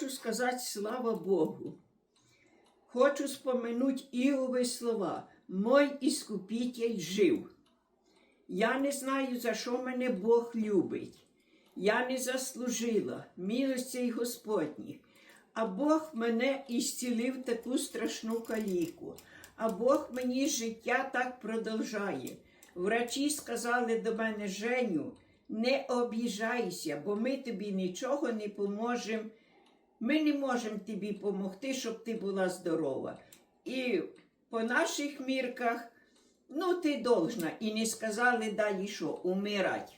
хочу сказати слава Богу. Хочу спомянуть Іові слова. Мой іскупитель жив. Я не знаю, за що мене Бог любить. Я не заслужила милостей Господніх. А Бог мене ісцілив таку страшну каліку. А Бог мені життя так продовжає. Врачі сказали до мене, Женю, не обіжайся, бо ми тобі нічого не поможемо. Ми не можемо тобі допомогти, щоб ти була здорова. І по наших мірках, ну, ти должна. І не сказали далі що, умирать.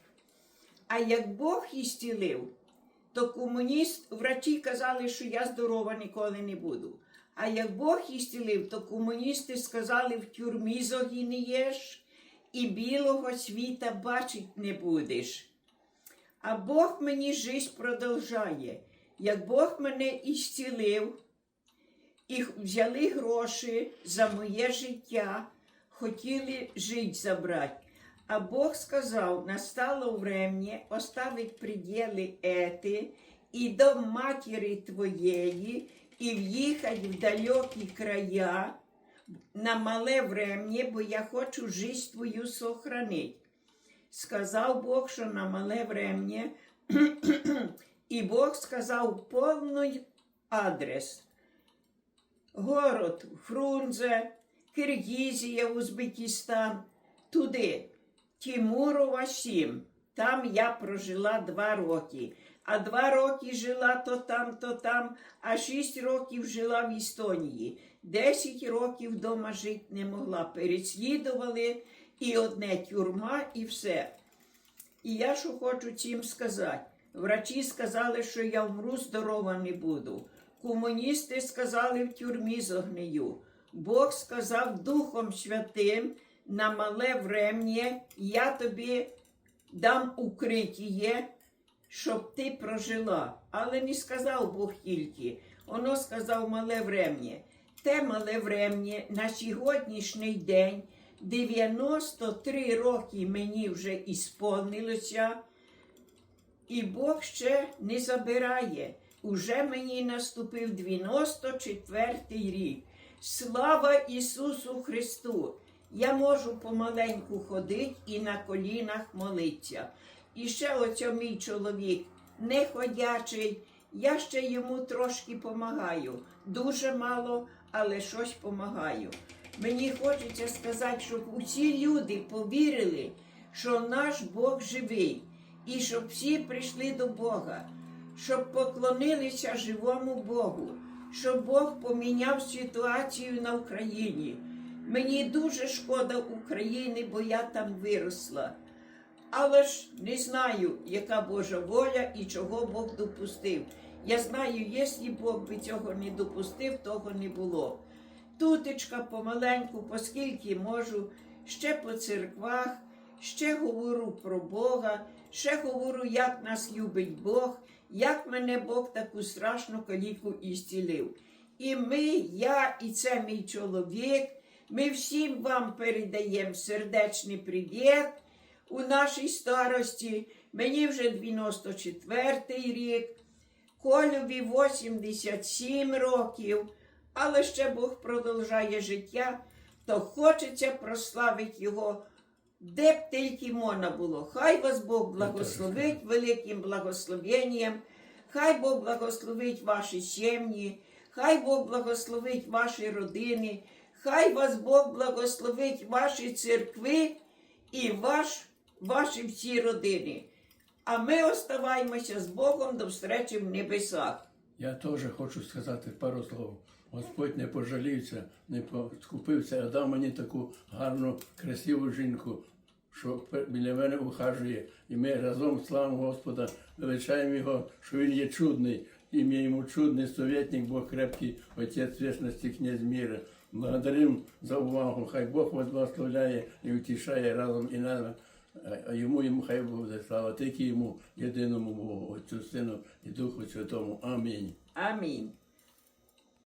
А як Бог ісцілив, то комуніст, врачі казали, що я здорова ніколи не буду. А як Бог ісцілив, то комуністи сказали, в тюрмі загинієш і білого світа бачить не будеш. А Бог мені жизнь продовжає. Як Бог мене ісцілив, і взяли гроші за моє життя, хотіли жить забрати. А Бог сказав, настало время оставить пределы эти и до матери твоєї, і в'їхать в далекі края на мале врем'я, бо я хочу жизнь твою сохранить. Сказав Бог, що на мале врем'я, і Бог сказав повний адрес. Город Фрунзе, Киргізія, Узбекистан, туди. Тимурова 7. Там я прожила два роки. А два роки жила то там, то там, а шість років жила в Естонії. Десять років вдома жити не могла. Переслідували і одне тюрма, і все. І я що хочу цим сказати. Врачі сказали, що я вмру, здорова не буду. Комуністи сказали, в тюрмі зогнию. Бог сказав Духом Святим, на мале врем'я я тобі дам укриття, щоб ти прожила. Але не сказав Бог тільки, воно сказав мале врем'я. Те мале врем'я на сьогоднішній день 93 роки мені вже ісполнилося, і Бог ще не забирає. Уже мені наступив 94-й рік. Слава Ісусу Христу! Я можу помаленьку ходити і на колінах молитися. І ще оцьо мій чоловік неходячий, я ще йому трошки помагаю. Дуже мало, але щось помагаю. Мені хочеться сказати, щоб усі люди повірили, що наш Бог живий, і щоб всі прийшли до Бога, щоб поклонилися живому Богу, щоб Бог поміняв ситуацію на Україні. Мені дуже шкода України, бо я там виросла. Але ж не знаю, яка Божа воля і чого Бог допустив. Я знаю, якщо Бог би цього не допустив, того не було. Тутечка помаленьку, оскільки можу, ще по церквах, ще говорю про Бога, ще говорю, як нас любить Бог, як мене Бог таку страшну каліку ісцілив. І ми, я і це мій чоловік. Ми всім вам передаємо сердечний привіт у нашій старості. Мені вже 94-й рік, Колюбі 87 років, але ще Бог продовжує життя, то хочеться прославити його, де б тільки можна було. Хай вас Бог благословить великим благословенням, хай Бог благословить ваші сім'ї, хай Бог благословить ваші родини. Хай вас Бог благословить ваші церкви і ваш, ваші всі родини. А ми оставаємося з Богом до встречі в небесах. Я теж хочу сказати пару слов. Господь не пожалівся, не поскупився, а дав мені таку гарну, красиву жінку, що біля мене ухажує. І ми разом славимо Господа, величаємо Його, що Він є чудний. Ім'я йому чудний советник, Бог крепкий, Отець вічності, князь міра. Благодарим за увагу. Хай Бог вас благословляє і утішає разом і нами. А йому йому хай буде слава, тільки йому, єдиному Богу, Отцю Сину і Духу Святому. Амінь. Амінь.